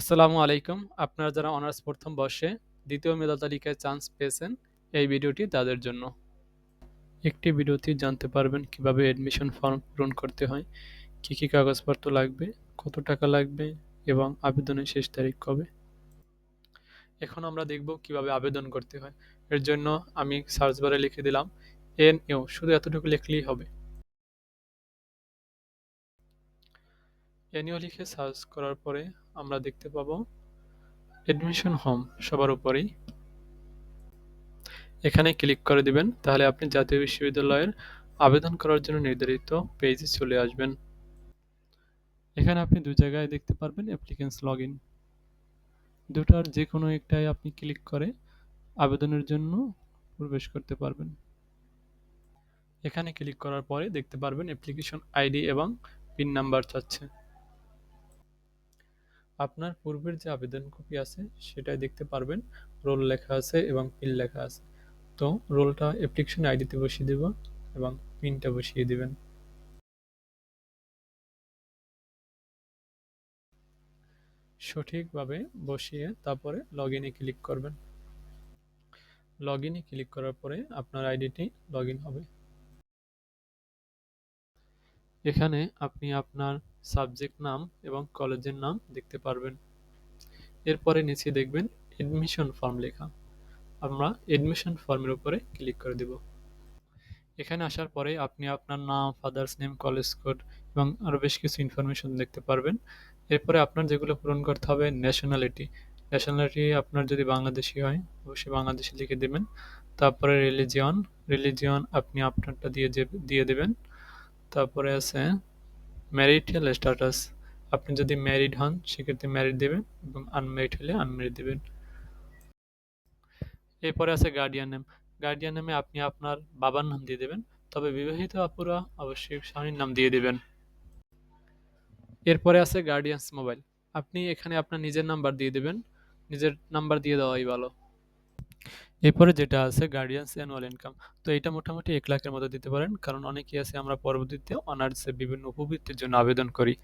আসসালামু আলাইকুম। আপনারা যারা অনার্স প্রথম বর্ষে দ্বিতীয় মেধা তালিকায় চান্স পেয়েছেন, এই ভিডিওটি তাদের জন্য। একটি ভিডিওতে জানতে পারবেন কীভাবে অ্যাডমিশন ফর্ম পূরণ করতে হয়, কি কি কাগজপত্র লাগবে, কত টাকা লাগবে এবং আবেদনের শেষ তারিখ কবে। এখন আমরা দেখব কীভাবে আবেদন করতে হয়। এর জন্য আমি সার্চ বারে লিখে দিলাম এন ইউ শুধু এতটুকু লিখলেই হবে। এনইও লিখে সার্চ করার পরে আমরা দেখতে পাবো। এডমিশন হোম সবার উপরেই। এখানে ক্লিক করে দিবেন, তাহলে আপনি জাতীয় বিশ্ববিদ্যালয়ের আবেদন করার জন্য নির্ধারিত পেজে চলে আসবেন। এখানে আপনি দু জায়গায় দেখতে পারবেন অ্যাপ্লিকেন্টস লগ ইন দুটার যে কোনো একটাই আপনি ক্লিক করে আবেদনের জন্য প্রবেশ করতে পারবেন। এখানে ক্লিক করার পরে দেখতে পারবেন অ্যাপ্লিকেশন আইডি এবং পিন নাম্বার চাচ্ছে। আপনার পূর্বের যে আবেদন কপি আছে, সেটাই দেখতে পারবেন। রোল লেখা আছে এবং পিন লেখা আছে। তো রোলটা অ্যাপ্লিকেশন আইডিতে বসিয়ে দেব এবং পিনটা বসিয়ে দিবেন। সঠিকভাবে বসিয়ে তারপরে লগ ইনে ক্লিক করবেন। লগ ইনে ক্লিক করার পরে আপনার আইডিটি লগ ইন হবে। এখানে আপনি আপনার সাবজেক্ট নাম এবং কলেজের নাম দেখতে পারবেন। এরপরে নিচে দেখবেন এডমিশন ফর্ম লেখা। আমরা এডমিশন ফর্মের উপরে ক্লিক করে দেব। এখানে আসার পরে আপনি আপনার নাম ফাদার্স নেম কলেজ কোড এবং আরও বেশ কিছু ইনফরমেশন দেখতে পারবেন। এরপরে আপনার যেগুলো পূরণ করতে হবে ন্যাশনালিটি ন্যাশনালিটি আপনার যদি বাংলাদেশি হয়, অবশ্যই বাংলাদেশি লিখে দেবেন। তারপরে রিলিজিয়ন রিলিজিয়ন আপনি আপনারটা দিয়ে দিয়ে দেবেন। তারপরে আছে ম্যারিটাল স্ট্যাটাস আপনি যদি ম্যারিড হন, সেক্ষেত্রে ম্যারিড দেবেন এবং আনম্যারিড হলে আনম্যারিড দেবেন। এরপরে আছে গার্ডিয়ান নেম গার্ডিয়ান নেমে আপনি আপনার বাবার নাম দিয়ে দেবেন। তবে বিবাহিত আপুরা অবশ্যই স্বামীর নাম দিয়ে দেবেন। এরপরে আছে গার্ডিয়ানস মোবাইল আপনি এখানে আপনার নিজের নাম্বার দিয়ে দেবেন। নিজের নাম্বার দিয়ে দেওয়াই ভালো। এরপরে যেটা আছে গার্ডিয়ানস অ্যানুয়াল ইনকাম তো এটা মোটামুটি এক লাখের মতো দিতে পারেন। কারণ অনেকেই আছে, আমরা পরবর্তীতে অনার্সে বিভিন্ন উপবৃত্তির জন্য আবেদন করি।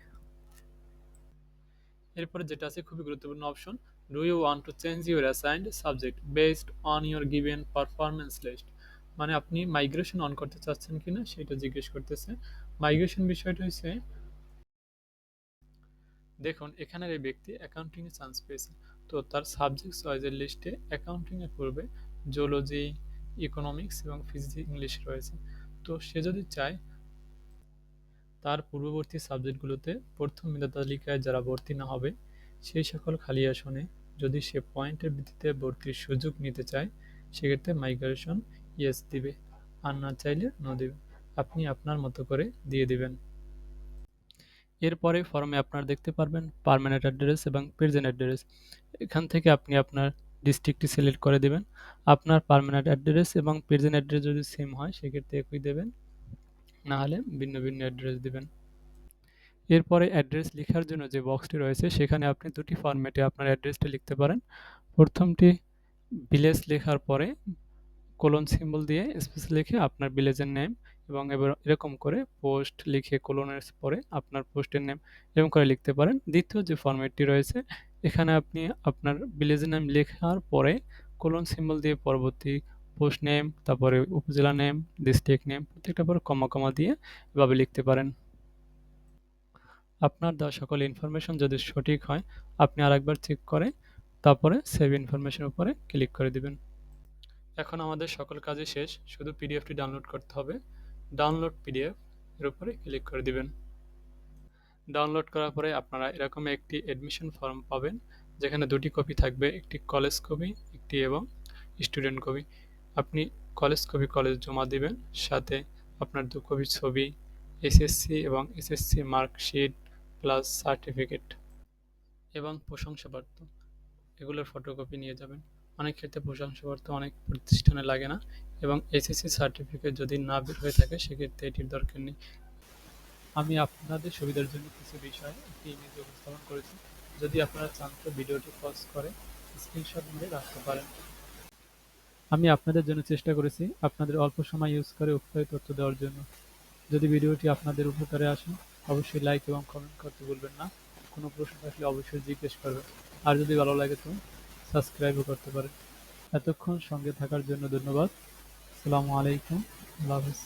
এরপরে যেটা আছে, খুবই গুরুত্বপূর্ণ option do you want to change your assigned subject based on your given performance list মানে আপনি মাইগ্রেশন অন করতে চাচ্ছেন কিনা, সেটা জিজ্ঞেস করতেছে। মাইগ্রেশন বিষয়টা হচ্ছে দেখুন, এখানের এই ব্যক্তি অ্যাকাউন্টিংয়ে চান্স পেয়েছে। তো তার সাবজেক্ট চয়েসের লিস্টে অ্যাকাউন্টিংয়ের পূর্বে জুলজি ইকোনমিক্স এবং ফিজিক্স ইংলিশ রয়েছে। তো সে যদি চায়, তার পূর্ববর্তী সাবজেক্টগুলোতে প্রথম মেধা তালিকায় যারা ভর্তি না হবে, সেই সকল খালি আসনে যদি সে পয়েন্টের ভিত্তিতে ভর্তির সুযোগ নিতে চায়, সেক্ষেত্রে মাইগ্রেশন ইয়েস দিবে, আর না চাইলে নো দিবে। আপনি আপনার মতো করে দিয়ে দিবেন। এরপরে ফর্মে আপনার দেখতে পারবেন পারমানেন্ট অ্যাড্রেস এবং প্রেজেন্ট অ্যাড্রেস এখান থেকে আপনি আপনার ডিস্ট্রিক্টটি সিলেক্ট করে দেবেন। আপনার পারমানেন্ট অ্যাড্রেস এবং প্রেজেন্ট অ্যাড্রেস যদি সেম হয়, সেক্ষেত্রে একই দেবেন। না হলে ভিন্ন ভিন্ন অ্যাড্রেস দেবেন। এরপরে অ্যাড্রেস লেখার জন্য যে বক্সটি রয়েছে, সেখানে আপনি দুটি ফরম্যাটে আপনার অ্যাড্রেসটি লিখতে পারেন। প্রথমটি ভিলেজ লেখার পরে কোলন সিম্বল দিয়ে স্পেস লিখে আপনার ভিলেজের নেম এবং এবার এরকম করে পোস্ট লিখে কোলনের পরে আপনার পোস্টের নেম এরকম করে লিখতে পারেন। দ্বিতীয় যে ফরম্যাটটি রয়েছে এখানে আপনি আপনার ভিলেজের নাম লেখার পরে কোলন সিম্বল দিয়ে পরবর্তী পোস্ট নেম তারপরে উপজেলা নেম ডিস্ট্রিক্ট নেম প্রত্যেকটা পরে কমা কমা দিয়ে এভাবে লিখতে পারেন। আপনার দেওয়া সকল ইনফরমেশন যদি সঠিক হয়, আপনি আরেকবার চেক করে তারপরে সেভ ইনফরমেশন উপরে ক্লিক করে দিবেন। এখন আমাদের সকল কাজে শেষ, শুধু পিডিএফটি ডাউনলোড করতে হবে। ডাউনলোড পিডিএফ এর উপরে ক্লিক করে দিবেন। ডাউনলোড করার পরে আপনারা এরকম একটি অ্যাডমিশন ফর্ম পাবেন, যেখানে দুটি কপি থাকবে, একটি কলেজ কপি একটি এবং স্টুডেন্ট কপি আপনি কলেজ কপি কলেজ জমা দিবেন, সাথে আপনার দু কপি ছবি এসএসসি এবং এসএসসি মার্কশিট প্লাস সার্টিফিকেট এবং প্রশংসাপত্র। এগুলোর ফটোকপি নিয়ে যাবেন। অনেক ক্ষেত্রে প্রশংসাপত্র অনেক প্রতিষ্ঠানে লাগে না এবং এসএসসি সার্টিফিকেট যদি না বের হয়ে থাকে, সেক্ষেত্রে এটির দরকার নেই। আমি আপনাদের সুবিধার জন্য কিছু বিষয় একটি ইমেজ উপস্থাপন করেছি। যদি আপনারা চান তো ভিডিওটি পজ করে স্ক্রিনশট নিয়ে রাখতে পারেন। আমি আপনাদের জন্য চেষ্টা করেছি আপনাদের অল্প সময় ইউজ করে উপকারী তথ্য দেওয়ার জন্য। যদি ভিডিওটি আপনাদের উপকারে আসে, অবশ্যই লাইক এবং কমেন্ট করতে ভুলবেন না। কোনো প্রশ্ন থাকলে অবশ্যই জিজ্ঞেস করবেন। আর যদি ভালো লাগে তো সাবস্ক্রাইবও করতে পারেন। এতক্ষণ সঙ্গে থাকার জন্য ধন্যবাদ। আসসালামু আলাইকুম। আল্লাহ হাফিজ।